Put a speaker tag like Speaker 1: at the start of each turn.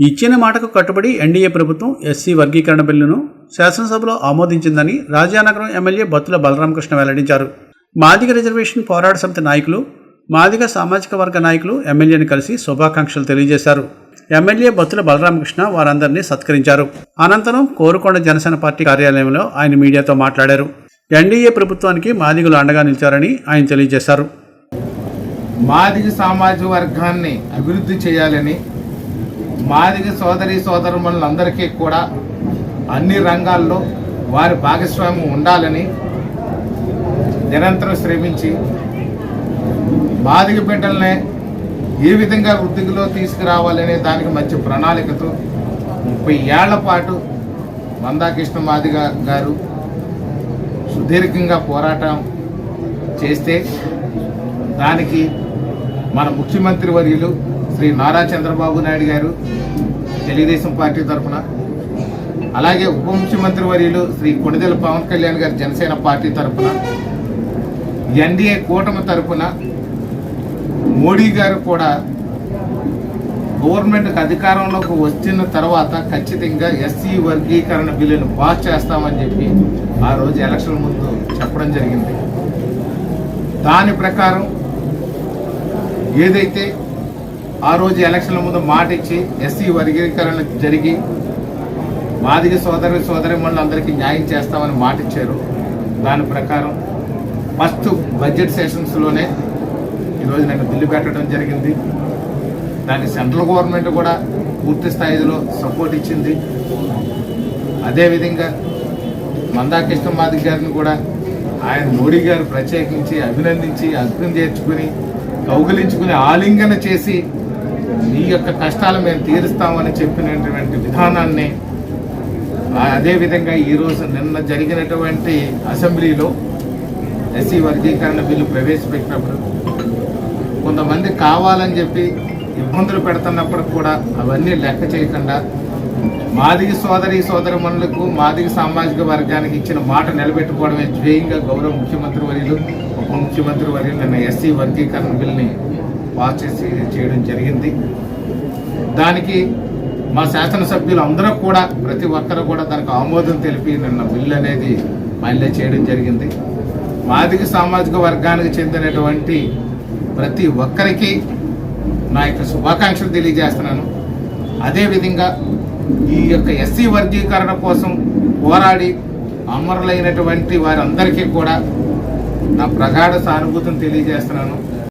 Speaker 1: ఇచ్చిన మాటకు కట్టుబడి ఎన్డీఏ ప్రభుత్వం ఎస్సీ వర్గీకరణ బిల్లును శాసనసభలో ఆమోదించిందని రాజానగరం ఎమ్మెల్యే బత్తుల బలరామకృష్ణ వెల్లడించారు. మాదిగ రిజర్వేషన్ పోరాట సమితి నాయకులు మాదిగ సామాజిక వర్గ నాయకులు ఎమ్మెల్యేని కలిసి శుభాకాంక్షలు తెలియజేశారు. ఎమ్మెల్యే బత్తుల బలరామకృష్ణ వారందరినీ సత్కరించారు. అనంతరం కోరుకొండ జనసేన పార్టీ కార్యాలయంలో ఆయన మీడియాతో మాట్లాడారు. ఎన్డీఏ ప్రభుత్వానికి మాదిగలు అండగా నిలిచారని ఆయన తెలియజేశారు.
Speaker 2: మాదిగ సామాజిక వర్గాన్ని అభివృద్ధి చేయాలని మాదిగ సోదరి సోదరుమణులందరికీ కూడా అన్ని రంగాల్లో వారి భాగస్వామ్యం ఉండాలని నిరంతరం శ్రమించి మాదిగ బిడ్డలనే ఏ విధంగా వృద్ధిలో తీసుకురావాలనే దానికి మంచి ప్రణాళికతో ముప్పై ఏళ్ళ పాటు మందాకృష్ణ మాదిగ గారు సుదీర్ఘంగా పోరాటం చేస్తే దానికి మన ముఖ్యమంత్రి వర్యులు శ్రీ నారా చంద్రబాబు నాయుడు గారు తెలుగుదేశం పార్టీ తరఫున అలాగే ఉప ముఖ్యమంత్రి వర్యులు శ్రీ కొణిదెల పవన్ కళ్యాణ్ గారు జనసేన పార్టీ తరఫున ఎన్డీఏ కూటమి తరఫున మోడీ గారు కూడా గవర్నమెంట్కి అధికారంలోకి వచ్చిన తర్వాత ఖచ్చితంగా ఎస్సీ వర్గీకరణ బిల్లును పాస్ చేస్తామని చెప్పి ఆ రోజు ఎలక్షన్ ముందు చెప్పడం జరిగింది. దాని ప్రకారం ఏదైతే ఆ రోజు ఎలక్షన్ల ముందు మాట ఇచ్చి ఎస్సీ వర్గీకరణ జరిగి మాదిగ సోదరి సోదరి అందరికీ న్యాయం చేస్తామని మాట ఇచ్చారు. దాని ప్రకారం ఫస్ట్ బడ్జెట్ సెషన్స్లోనే ఈరోజు నేను బిల్లు పెట్టడం జరిగింది. దానికి సెంట్రల్ గవర్నమెంట్ కూడా పూర్తి స్థాయిలో సపోర్ట్ ఇచ్చింది. అదేవిధంగా మందాకృష్ణ మాదిక్ గారిని కూడా ఆయన మోడీ గారు ప్రత్యేకించి అభినందించి అర్థం చేర్చుకుని కౌగిలించుకుని ఆలింగన చేసి నీ యొక్క కష్టాలు మేము తీరుస్తామని చెప్పినటువంటి విధానాన్ని అదేవిధంగా ఈరోజు నిన్న జరిగినటువంటి అసెంబ్లీలో ఎస్సీ వర్గీకరణ బిల్లు ప్రవేశపెట్టినప్పుడు కొంతమంది కావాలని చెప్పి ఇబ్బందులు పెడుతున్నప్పుడు కూడా అవన్నీ లెక్క చేయకుండా మాదిగ సోదరి సోదరిమణులకు మాదిగ సామాజిక వర్గానికి ఇచ్చిన మాట నిలబెట్టుకోవడమే ధ్యేయంగా గౌరవ ముఖ్యమంత్రి వర్యులు ఉప ముఖ్యమంత్రి వర్యులు నిన్న ఎస్సీ వర్గీకరణ బిల్ని పాస్ చేయడం జరిగింది. దానికి మా శాసనసభ్యులు అందరూ కూడా ప్రతి ఒక్కరు కూడా దానికి ఆమోదం తెలిపి నిన్న బిల్లు అనేది మళ్ళీ చేయడం జరిగింది. మాదిక సామాజిక వర్గానికి చెందినటువంటి ప్రతి ఒక్కరికి నా యొక్క శుభాకాంక్షలు తెలియజేస్తున్నాను. అదేవిధంగా ఈ యొక్క ఎస్సీ వర్గీకరణ కోసం పోరాడి అమరులైనటువంటి వారందరికీ కూడా నా ప్రగాఢ సానుభూతిని తెలియజేస్తున్నాను.